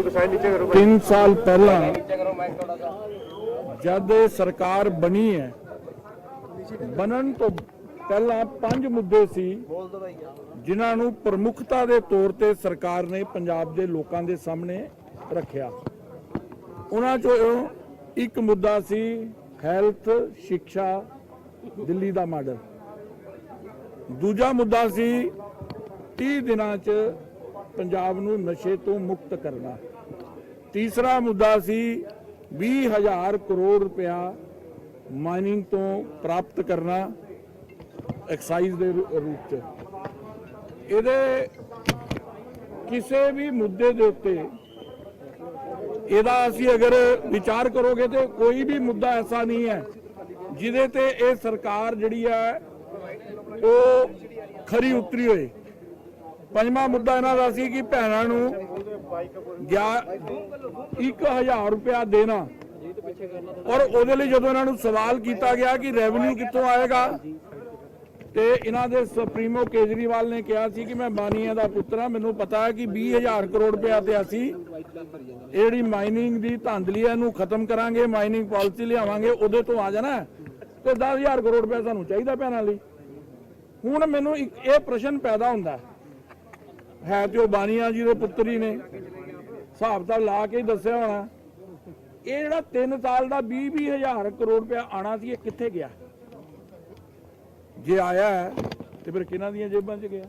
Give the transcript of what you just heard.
ਨੂੰ ਦਿਖਾਈ ਨੀਚੇ ਕਰੋ 3 ਸਾਲ ਪਹਿਲਾਂ ਜਦ ਇਹ ਸਰਕਾਰ ਬਣੀ ਹੈ ਬਣਨ ਤੋਂ ਪਹਿਲਾਂ ਪੰਜ ਮੁੱਦੇ ਸੀ ਜਿਨ੍ਹਾਂ ਨੂੰ ਪ੍ਰਮੁੱਖਤਾ ਦੇ ਤੌਰ ਤੇ ਸਰਕਾਰ ਨੇ ਪੰਜਾਬ ਦੇ ਲੋਕਾਂ ਦੇ ਸਾਹਮਣੇ ਰੱਖਿਆ। ਉਹਨਾਂ ਚੋਂ ਇੱਕ ਮੁੱਦਾ ਸੀ ਹੈਲਥ ਸਿੱਖਿਆ ਦਿੱਲੀ ਦਾ ਮਾਡਲ। ਦੂਜਾ ਮੁੱਦਾ ਸੀ 30 ਦਿਨਾਂ 'ਚ ਪੰਜਾਬ ਨੂੰ ਨਸ਼ੇ ਤੋਂ ਮੁਕਤ ਕਰਨਾ। ਤੀਸਰਾ ਮੁੱਦਾ ਸੀ 20000 ਕਰੋੜ ਰੁਪਇਆ ਮਾਈਨਿੰਗ ਤੋਂ ਪ੍ਰਾਪਤ ਕਰਨਾ ਐਕਸਾਈਜ਼ ਦੇ ਰੂਪ 'ਚ। ਇਹਦੇ ਕਿਸੇ ਵੀ ਮੁੱਦੇ ਦੇ ਉੱਤੇ ਇਹਦਾ ਅਸੀਂ ਅਗਰ ਵਿਚਾਰ ਕਰੋਗੇ ਤੇ ਕੋਈ ਵੀ ਮੁੱਦਾ ਐਸਾ ਨਹੀਂ ਹੈ ਜਿਹਦੇ ਤੇ ਇਹ ਸਰਕਾਰ ਜਿਹੜੀ ਹੈ ਉਹ ਖਰੀ ਉਤਰੀ ਹੋਏ। ਪੰਜਵਾਂ ਮੁੱਦਾ ਇਹਨਾਂ ਦਾ ਸੀ ਕਿ ਭੈਣਾਂ ਨੂੰ ਗਿਆ 1000 ਰੁਪਇਆ ਦੇਣਾ ਔਰ ਉਹਦੇ ਲਈ ਜਦੋਂ ਇਹਨਾਂ ਨੂੰ ਸਵਾਲ ਕੀਤਾ ਗਿਆ ਕਿ ਰੈਵਨਿਊ ਕਿੱਥੋਂ ਆਏਗਾ, ਤੇ ਇਹਨਾਂ ਦੇ ਸੁਪਰੀਮੋ ਕੇਜਰੀਵਾਲ ਨੇ ਕਿਹਾ ਸੀ ਕਿ ਮੈਂ ਬਾਨੀਆਂ ਦਾ ਪੁੱਤਰ ਹਾਂ, ਮੈਨੂੰ ਪਤਾ ਹੈ ਕਿ 20000 ਕਰੋੜ ਰੁਪਇਆ ਤੇ ਅਸੀਂ ਜਿਹੜੀ ਮਾਈਨਿੰਗ ਦੀ ਧਾਂਦਲੀ ਹੈ ਇਹਨੂੰ ਖਤਮ ਕਰਾਂਗੇ ਮਾਈਨਿੰਗ ਪਾਲਿਸੀ ਲਿਆਵਾਂਗੇ, ਉਹਦੇ ਤੋਂ ਆ ਜਾਣਾ ਹੈ। ਤੇ 10000 ਕਰੋੜ ਰੁਪਇਆ ਸਾਨੂੰ ਚਾਹੀਦਾ ਭੈਣਾਂ ਲਈ ਹੁਣ ਮੈਨੂੰ ਇੱਕ ਇਹ ਪ੍ਰਸ਼ਨ ਪੈਦਾ ਹੁੰਦਾ ਹੈ ਤੇ ਉਹ ਬਾਨੀਆਂ ਜੀ ਦੇ ਪੁੱਤਰ ਹੀ ਨੇ। ਹਿਸਾਬ ਤਾਂ ਲਾ ਕੇ ਹੀ ਦੱਸਿਆ ਹੋਣਾ। ਇਹ ਜਿਹੜਾ 3 ਸਾਲ ਦਾ 20 20000 ਕਰੋੜ ਰੁਪਇਆ ਆਣਾ ਸੀ ਇਹ ਕਿੱਥੇ ਗਿਆ? ਜੇ ਆਇਆ ਹੈ, ਤੇ ਫਿਰ ਕਿਹਨਾਂ ਦੀਆਂ ਜੇਬਾਂ 'ਚ ਗਿਆ?